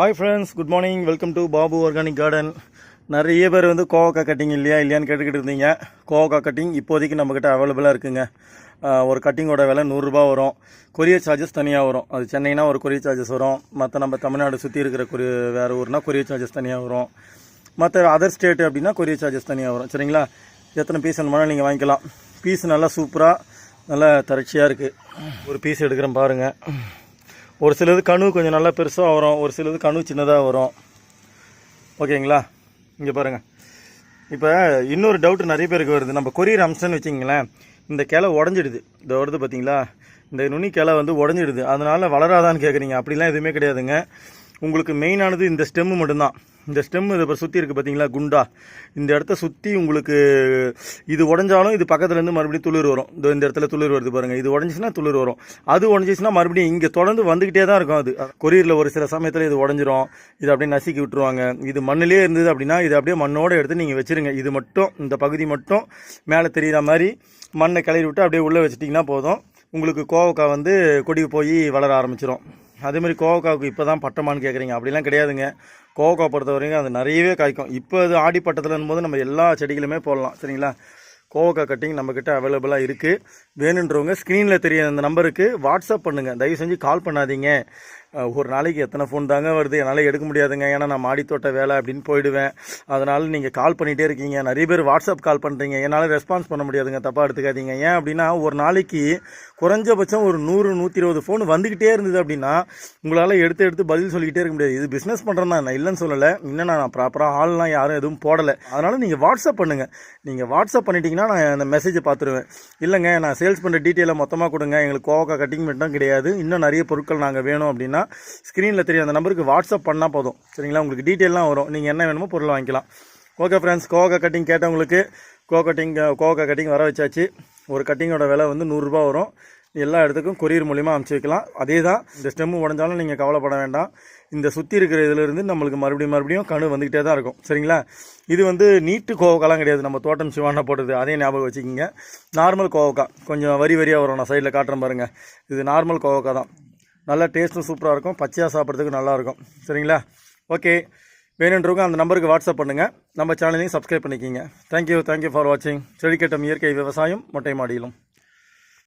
Hi friends good morning welcome to Babu organic garden நிறைய பேர் வந்து கோவக்காய் கட்டிங் இல்லையா இல்லையான்னு கேட்டுக்கிட்டு இருந்தீங்க. கோவக்காய் கட்டிங் இப்போதைக்கு நம்மக்கிட்ட அவைலபிளாக இருக்குங்க. ஒரு கட்டிங்கோட விலை நூறுரூபா வரும். கொரியர் சார்ஜஸ் தனியாக வரும். அது சென்னைனா ஒரு கொரியர் சார்ஜஸ் வரும். மற்ற நம்ம தமிழ்நாடு சுற்றி இருக்கிற கொரி வேறு ஊர்னா கொரியர் சார்ஜஸ் தனியாக வரும். மற்ற அதர் ஸ்டேட்டு அப்படின்னா கொரியர் சார்ஜஸ் தனியாக வரும். சரிங்களா? எத்தனை பீஸ் வேணுமாலும் நீங்கள் வாங்கிக்கலாம். பீஸ் நல்லா சூப்பராக நல்லா தரட்சியாக இருக்குது ஒரு பீஸ் எடுக்கிறேன் பாருங்கள் ஒரு சிலது கணு கொஞ்சம் நல்லா பெருசாக வரும் ஒரு சிலது கணு சின்னதாக வரும். ஓகேங்களா? இங்கே பாருங்கள் இப்போ இன்னொரு டவுட் நிறைய பேருக்கு வருது. நம்ம கொரியர் அம்சம்னு வச்சிங்களேன் இந்த கிளை உடஞ்சிடுது. இந்த வருது பார்த்தீங்களா இந்த நுனி கிளை வந்து உடஞ்சிடுது. அதனால் வளராதான்னு கேட்குறீங்க அப்படிலாம் எதுவுமே கிடையாதுங்க. உங்களுக்கு மெயினானது இந்த ஸ்டெம்மு மட்டும்தான். இந்த ஸ்டெம் இதை இப்போ சுற்றி இருக்குது பார்த்தீங்களா குண்டா. இந்த இடத்த சுற்றி உங்களுக்கு இது உடஞ்சாலும் இது பக்கத்துலேருந்து மறுபடியும் துளிர் வரும். இந்த இந்த இடத்துல துளிர் வருது பாருங்கள் இது உடஞ்சிச்சுன்னா துளிர் வரும். அது உடஞ்சிச்சுன்னா மறுபடியும் இங்கே தொடர்ந்து வந்துக்கிட்டே தான் இருக்கும் அது. கொரியரில் ஒரு சில சமயத்தில் இது உடஞ்சிரும். இது அப்படியே நசுக்கி விட்டுருவாங்க. இது மண்ணிலே இருந்தது அப்படின்னா இது அப்படியே மண்ணோடு எடுத்து நீங்கள் வச்சிருங்க. இது மட்டும் இந்த பகுதி மட்டும் மேலே தெரிகிற மாதிரி மண்ணை கிளறி விட்டு அப்படியே உள்ளே வச்சிட்டிங்கன்னா போதும். உங்களுக்கு கோவக்காய் வந்து கொடி போய் வளர ஆரம்பிச்சிடும் அதேமாதிரி கோவக்காவுக்கு இப்போ தான் பட்டமான்னு கேட்குறீங்க அப்படிலாம் கிடையாதுங்க. கோவக்காய் பொறுத்த வரைக்கும் அது நிறையவே காய்க்கும். இப்போ அது ஆடி பட்டத்துலன்னும் போது நம்ம எல்லா செடிகளுமே போடலாம். சரிங்களா? கோவக்காய் கட்டிங் நம்மக்கிட்ட அவைலபிளாக இருக்குது வேணுன்றவங்க ஸ்க்ரீனில் தெரிய அந்த நம்பருக்கு வாட்ஸ்அப் பண்ணுங்கள் தயவு செஞ்சு கால் பண்ணாதீங்க. ஒரு நாளைக்கு எத்தனை ஃபோன் தாங்க வருது? என்னால் எடுக்க முடியாதுங்க. ஏன்னா நான் மாடித்தோட்ட வேலை அப்படின்னு போயிடுவேன். அதனால் நீங்கள் கால் பண்ணிகிட்டே இருக்கீங்க. நிறைய பேர் வாட்ஸ்அப் கால் பண்ணுறீங்க என்னால் ரெஸ்பான்ஸ் பண்ண முடியாதுங்க. தப்பாக எடுத்துக்காதீங்க. ஏன் அப்படின்னா ஒரு நாளைக்கு குறைஞ்சபட்சம் ஒரு நூறு நூற்றி இருபது ஃபோன் வந்துக்கிட்டே இருந்தது அப்படின்னா உங்களால் எடுத்து எடுத்து பதில் சொல்லிக்கிட்டே இருக்க முடியாது. இது பிஸ்னஸ் பண்ணுறேன் நான் இல்லைன்னு சொல்லலை. இன்னும் நான் ப்ராப்பராக ஆள்லாம் யாரும் எதுவும் போடலை. அதனால் நீங்கள் வாட்ஸ்அப் பண்ணுங்கள் நீங்கள் வாட்ஸ்அப் பண்ணிட்டீங்கன்னா நான் அந்த மெசேஜை பார்த்துருவேன் இல்லைங்க நான் சேல்ஸ் பண்ணுற டீட்டெயிலை மொத்தமாக கொடுங்க. எங்களுக்கு கோவக்கா கட்டிங் மட்டும் கிடையாது. இன்னும் நிறைய பொருட்கள் நாங்கள் வேணும் அப்படின்னா ஸ்க்ரீனில் தெரியும். அந்த நம்பருக்கு வாட்ஸ்அப் பண்ணால் போதும். சரிங்களா? உங்களுக்கு டீட்டெயிலாம் வரும். நீங்கள் என்ன வேணுமோ பொருள் வாங்கிக்கலாம். ஓகே ஃப்ரெண்ட்ஸ் கோகா கட்டிங் கேட்டவங்களுக்கு கோ கட்டிங் கோகா கட்டிங் வர வச்சாச்சு. ஒரு கட்டிங்கோட விலை வந்து நூறுரூபா வரும். எல்லா இடத்துக்கும் கொரியர் மூலிமா அனுப்பிச்சி வைக்கலாம். அதே தான் இந்த ஸ்டெம்மு உடஞ்சாலும் நீங்கள் கவலைப்பட வேண்டாம். இந்த சுற்றி இருக்கிற இதிலிருந்து நம்மளுக்கு மறுபடியும் மறுபடியும் கணு வந்துக்கிட்டே தான் இருக்கும். சரிங்களா? இது வந்து நீட்டு கோவக்காலாம் கிடையாது. நம்ம தோட்டம் சிவானா போட்டது. அதே ஞாபகம் வச்சுக்கிங்க. நார்மல் கோவக்கா கொஞ்சம் வரி வரியாக வரும். நான் சைடில் காட்டுறேன் பாருங்கள் இது நார்மல் கோவக்கா தான். நல்லா டேஸ்ட்டும் சூப்பராக இருக்கும். பச்சையாக சாப்பிட்றதுக்கு நல்லாயிருக்கும் சரிங்களா? ஓகே. வேணுன்றவங்க அந்த நம்பருக்கு வாட்ஸ்அப் பண்ணுங்கள் நம்ம சேனலையும் சப்ஸ்கிரைப் பண்ணிக்கிங்க. தேங்க்யூ தேங்க்யூ ஃபார் வாட்சிங் செடிக்கட்டம் இயற்கை விவசாயம் மொட்டை மாடியிலும்.